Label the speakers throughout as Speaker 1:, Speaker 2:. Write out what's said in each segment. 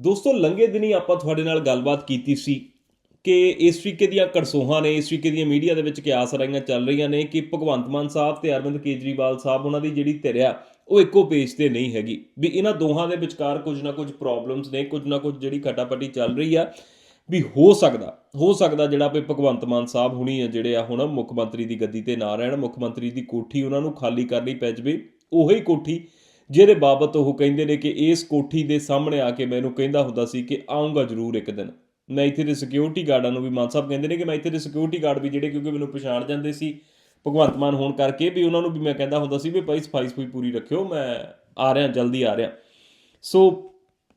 Speaker 1: ਦੋਸਤੋ, ਲੰਘੇ ਦਿਨੀ ਆਪਾਂ ਤੁਹਾਡੇ ਨਾਲ ਗੱਲਬਾਤ ਕੀਤੀ ਸੀ ਕਿ ਇਸ ਤਰੀਕੇ ਦੀਆਂ ਕੜਸੋਹਾਂ ਨੇ, ਇਸ ਤਰੀਕੇ ਦੀਆਂ ਮੀਡੀਆ ਦੇ ਵਿੱਚ ਕਿਆਸ ਰਾਈਆਂ ਚੱਲ ਰਹੀਆਂ ਨੇ ਕਿ ਭਗਵੰਤ ਮਾਨ ਸਾਹਿਬ ਤੇ ਅਰਵਿੰਦ ਕੇਜਰੀਵਾਲ ਸਾਹਿਬ ਉਹਨਾਂ ਦੀ ਜਿਹੜੀ ਧਿਰਿਆ, ਉਹ ਇੱਕੋ ਪੇਜ ਤੇ ਨਹੀਂ ਹੈਗੀ। ਵੀ ਇਹਨਾਂ ਦੋਹਾਂ ਦੇ ਵਿਚਕਾਰ ਕੁਝ ਨਾ ਕੁਝ ਪ੍ਰੋਬਲਮਸ ਨੇ, ਕੁਝ ਨਾ ਕੁਝ ਜਿਹੜੀ ਖਟਾਪਟੀ ਚੱਲ ਰਹੀ ਆ। ਵੀ ਹੋ ਸਕਦਾ ਹੋ ਸਕਦਾ ਜਿਹੜਾ ਵੀ ਭਗਵੰਤ ਮਾਨ ਸਾਹਿਬ ਹੁਣੀ ਆ ਜਿਹੜੇ ਆ ਹੁਣ ਮੁੱਖ ਮੰਤਰੀ ਦੀ ਗੱਦੀ ਤੇ ਨਾ ਰਹਿਣ, ਮੁੱਖ ਮੰਤਰੀ ਦੀ ਕੋਠੀ ਉਹਨਾਂ ਨੂੰ ਖਾਲੀ ਕਰਨੀ ਪੈ ਜਵੇ, ਉਹੀ ਕੋਠੀ ਜਿਹਦੇ ਬਾਬਤ ਉਹ ਕਹਿੰਦੇ ਨੇ ਕਿ ਇਸ ਕੋਠੀ ਦੇ ਸਾਹਮਣੇ ਆ ਕੇ ਮੈਨੂੰ ਕਹਿੰਦਾ ਹੁੰਦਾ ਸੀ ਕਿ ਆਉਂਗਾ ਜ਼ਰੂਰ ਇੱਕ ਦਿਨ। ਮੈਂ ਇੱਥੇ ਦੇ ਸਿਕਿਉਰਿਟੀ ਗਾਰਡਾਂ ਨੂੰ ਵੀ, ਮਾਨ ਸਾਹਿਬ ਕਹਿੰਦੇ ਨੇ ਕਿ ਮੈਂ ਇੱਥੇ ਦੇ ਸਿਕਿਉਰਿਟੀ ਗਾਰਡ ਵੀ ਜਿਹੜੇ ਕਿਉਂਕਿ ਮੈਨੂੰ ਪਛਾਣ ਜਾਂਦੇ ਸੀ, ਭਗਵੰਤ ਮਾਨ ਹੋਣ ਕਰਕੇ ਵੀ ਉਹਨਾਂ ਨੂੰ ਵੀ ਮੈਂ ਕਹਿੰਦਾ ਹੁੰਦਾ ਸੀ ਵੀ ਭਾਈ ਸਫ਼ਾਈ ਸਫ਼ਾਈ ਪੂਰੀ ਰੱਖਿਓ, ਮੈਂ ਆ ਰਿਹਾ, ਜਲਦੀ ਆ ਰਿਹਾ। ਸੋ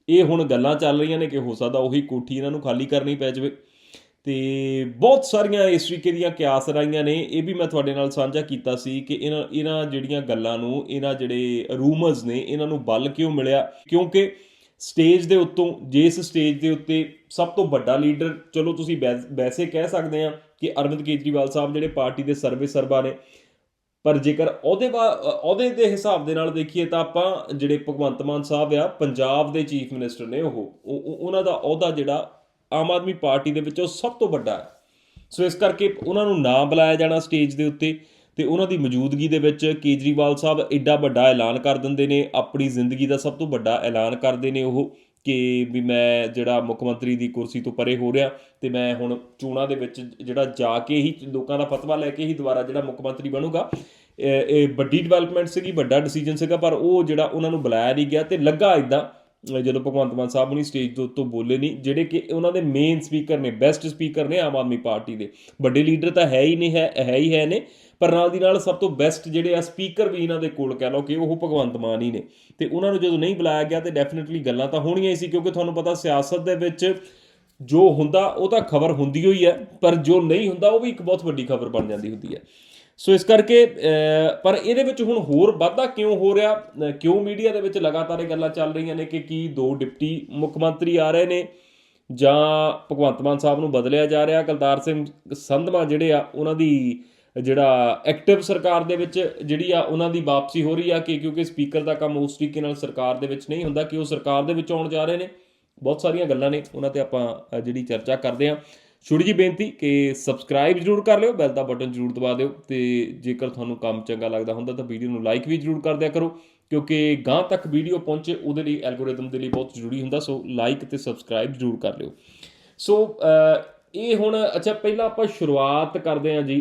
Speaker 1: ਇਹ ਹੁਣ ਗੱਲਾਂ ਚੱਲ ਰਹੀਆਂ ਨੇ ਕਿ ਹੋ ਸਕਦਾ ਉਹੀ ਕੋਠੀ ਇਹਨਾਂ ਨੂੰ ਖਾਲੀ ਕਰਨੀ ਪੈ ਜਾਵੇ। ਤੇ ਬਹੁਤ ਸਾਰੀਆਂ ਇਸ ਤਰੀਕੇ ਦੀਆਂ ਕਿਆਸ ਰਾਈਆਂ ਨੇ। ਇਹ ਵੀ ਮੈਂ ਤੁਹਾਡੇ ਨਾਲ ਸਾਂਝਾ ਕੀਤਾ ਸੀ ਕਿ ਇਹਨਾਂ ਇਹਨਾਂ ਜਿਹੜੀਆਂ ਗੱਲਾਂ ਨੂੰ, ਇਹਨਾਂ ਜਿਹੜੇ ਰੂਮਰਸ ਨੇ, ਇਹਨਾਂ ਨੂੰ ਬਲ ਕਿਉਂ ਮਿਲਿਆ? ਕਿਉਂਕਿ ਸਟੇਜ ਦੇ ਉੱਤੋਂ, ਜਿਸ ਸਟੇਜ ਦੇ ਉੱਤੇ ਸਭ ਤੋਂ ਵੱਡਾ ਲੀਡਰ ਚਲੋ ਤੁਸੀਂ ਵੈਸ- ਵੈਸੇ ਕਹਿ ਸਕਦੇ ਆ ਕਿ ਅਰਵਿੰਦ ਕੇਜਰੀਵਾਲ ਸਾਹਿਬ ਜਿਹੜੇ ਪਾਰਟੀ ਦੇ ਸਰਵੇ ਸਰਬਾ ਨੇ। ਪਰ ਜੇਕਰ ਉਹਦੇ ਬਾ- ਉਹਦੇ ਦੇ ਹਿਸਾਬ ਦੇ ਨਾਲ ਦੇਖੀਏ ਤਾਂ ਆਪਾਂ ਜਿਹੜੇ ਭਗਵੰਤ ਮਾਨ ਸਾਹਿਬ ਆ, ਪੰਜਾਬ ਦੇ ਚੀਫ ਮਿਨਿਸਟਰ ਨੇ ਉਹ- ਉਹ- ਉਹਨਾਂ ਦਾ ਅਹੁਦਾ ਜਿਹੜਾ ਆਮ ਆਦਮੀ ਪਾਰਟੀ ਦੇ ਵਿੱਚ ਉਹ ਸਭ ਤੋਂ ਵੱਡਾ ਹੈ। ਸੋ ਇਸ ਕਰਕੇ ਉਹਨਾਂ ਨੂੰ ਨਾ ਬੁਲਾਇਆ ਜਾਣਾ ਸਟੇਜ ਦੇ ਉੱਤੇ ਤੇ ਉਹਨਾਂ ਦੀ ਮੌਜੂਦਗੀ ਦੇ ਵਿੱਚ ਕੇਜਰੀਵਾਲ ਸਾਹਿਬ ਐਡਾ ਵੱਡਾ ਐਲਾਨ ਕਰ ਦਿੰਦੇ ਨੇ, ਆਪਣੀ ਜ਼ਿੰਦਗੀ ਦਾ ਸਭ ਤੋਂ ਵੱਡਾ ਐਲਾਨ ਕਰਦੇ ਨੇ ਉਹ ਕਿ ਵੀ ਮੈਂ ਜਿਹੜਾ ਮੁੱਖ ਮੰਤਰੀ ਦੀ ਕੁਰਸੀ ਤੋਂ ਪਰੇ ਹੋ ਰਿਹਾ ਤੇ ਮੈਂ ਹੁਣ ਚੋਣਾਂ ਦੇ ਵਿੱਚ ਜਿਹੜਾ ਜਾ ਕੇ ਹੀ ਲੋਕਾਂ ਦਾ ਫਤਵਾ ਲੈ ਕੇ ਹੀ ਦੁਬਾਰਾ ਜਿਹੜਾ ਮੁੱਖ ਮੰਤਰੀ ਬਣੂਗਾ। ਇਹ ਵੱਡੀ ਡਿਵੈਲਪਮੈਂਟ ਸੀਗੀ, ਵੱਡਾ ਡਿਸੀਜਨ ਸੀਗਾ, ਪਰ ਉਹ ਜਿਹੜਾ ਉਹਨਾਂ ਨੂੰ ਬੁਲਾਇਆ ਨਹੀਂ ਗਿਆ ਤੇ ਲੱਗਾ ਇਦਾਂ ਜਦੋਂ ਭਗਵੰਤ ਮਾਨ ਸਾਹਿਬ ਹੁਣੀ ਸਟੇਜ ਦੇ ਉੱਤੋਂ ਬੋਲੇ ਨਹੀਂ ਜਿਹੜੇ ਕਿ ਉਹਨਾਂ ਦੇ ਮੇਨ ਸਪੀਕਰ ਨੇ ਬੈਸਟ ਸਪੀਕਰ ਨੇ ਆਮ ਆਦਮੀ ਪਾਰਟੀ ਦੇ। ਵੱਡੇ ਲੀਡਰ ਤਾਂ ਹੈ ਹੀ ਨਹੀਂ ਹੈ ਹੈ ਹੀ ਹੈ ਨੇ, ਪਰ ਨਾਲ ਦੀ ਨਾਲ ਸਭ ਤੋਂ ਬੈਸਟ ਜਿਹੜੇ ਆ ਸਪੀਕਰ ਵੀ ਇਹਨਾਂ ਦੇ ਕੋਲ ਕਹਿ ਲਓ ਕਿ ਉਹ ਭਗਵੰਤ ਮਾਨ ਹੀ ਨੇ। ਤੇ ਉਹਨਾਂ ਨੂੰ ਜਦੋਂ ਨਹੀਂ ਬੁਲਾਇਆ ਗਿਆ ਤੇ ਡੈਫੀਨਿਟਲੀ ਗੱਲਾਂ ਤਾਂ ਹੋਣੀਆਂ ਹੀ ਸੀ, ਕਿਉਂਕਿ ਤੁਹਾਨੂੰ ਪਤਾ ਸਿਆਸਤ ਦੇ ਵਿੱਚ ਜੋ ਹੁੰਦਾ ਉਹ ਤਾਂ ਖਬਰ ਹੁੰਦੀ ਹੋਈ ਹੈ, ਪਰ ਜੋ ਨਹੀਂ ਹੁੰਦਾ ਉਹ ਵੀ ਇੱਕ ਬਹੁਤ ਵੱਡੀ ਖਬਰ ਬਣ ਜਾਂਦੀ ਹੁੰਦੀ ਹੈ। ਸੋ ਇਸ ਕਰਕੇ ਪਰ ਇਹਦੇ ਵਿੱਚ ਹੁਣ ਹੋਰ ਵਾਧਾ ਕਿਉਂ ਹੋ ਰਿਹਾ? ਕਿਉਂ ਮੀਡੀਆ ਦੇ ਵਿੱਚ ਲਗਾਤਾਰ ਇਹ ਗੱਲਾਂ ਚੱਲ ਰਹੀਆਂ ਨੇ ਕਿ ਕੀ ਦੋ ਡਿਪਟੀ ਮੁੱਖ ਮੰਤਰੀ ਆ ਰਹੇ ਨੇ ਜਾਂ ਭਗਵੰਤ ਮਾਨ ਸਾਹਿਬ ਨੂੰ ਬਦਲਿਆ ਜਾ ਰਿਹਾ? ਕਲਤਾਰ ਸਿੰਘ ਸੰਧਮਾ ਜਿਹੜੇ ਆ, ਉਹਨਾਂ ਦੀ ਜਿਹੜਾ ਐਕਟਿਵ ਸਰਕਾਰ ਦੇ ਵਿੱਚ ਜਿਹੜੀ ਆ, ਉਹਨਾਂ ਦੀ ਵਾਪਸੀ ਹੋ ਰਹੀ ਆ ਕਿ ਕਿਉਂਕਿ ਸਪੀਕਰ ਦਾ ਕੰਮ ਉਸ ਤਰੀਕੇ ਨਾਲ ਸਰਕਾਰ ਦੇ ਵਿੱਚ ਨਹੀਂ ਹੁੰਦਾ ਕਿ ਉਹ ਸਰਕਾਰ ਦੇ ਵਿੱਚ ਆਉਣ ਜਾ ਰਹੇ ਨੇ। ਬਹੁਤ ਸਾਰੀਆਂ ਗੱਲਾਂ ਨੇ, ਉਹਨਾਂ ਤੇ ਆਪਾਂ ਜਿਹੜੀ ਚਰਚਾ ਕਰਦੇ ਹਾਂ ਛੋਟੀ ਜੀ ਬੇਨਤੀ ਕਿ ਸਬਸਕ੍ਰਾਈਬ ਜਰੂਰ ਕਰ ਲਿਓ ਬੈਲ ਦਾ ਬਟਨ ਜਰੂਰ ਦਬਾ ਦਿਓ ਤੇ ਜੇਕਰ ਤੁਹਾਨੂੰ ਕੰਮ ਚੰਗਾ ਲੱਗਦਾ ਹੁੰਦਾ ਤਾਂ ਵੀਡੀਓ ਨੂੰ ਲਾਈਕ ਵੀ ਜਰੂਰ ਕਰ ਦਿਆ ਕਰੋ, ਕਿਉਂਕਿ ਗਾਂ ਤੱਕ ਵੀਡੀਓ ਪਹੁੰਚੇ ਉਹਦੇ ਲਈ ਐਲਗੋਰਿਦਮ ਦੇ ਲਈ ਬਹੁਤ ਜ਼ਰੂਰੀ ਹੁੰਦਾ ਸੋ ਲਾਈਕ ਤੇ ਸਬਸਕ੍ਰਾਈਬ ਜਰੂਰ ਕਰ ਲਿਓ। ਸੋ ਇਹ ਹੁਣ, ਅੱਛਾ, ਪਹਿਲਾਂ ਆਪਾਂ ਸ਼ੁਰੂਆਤ ਕਰਦੇ ਹਾਂ ਜੀ,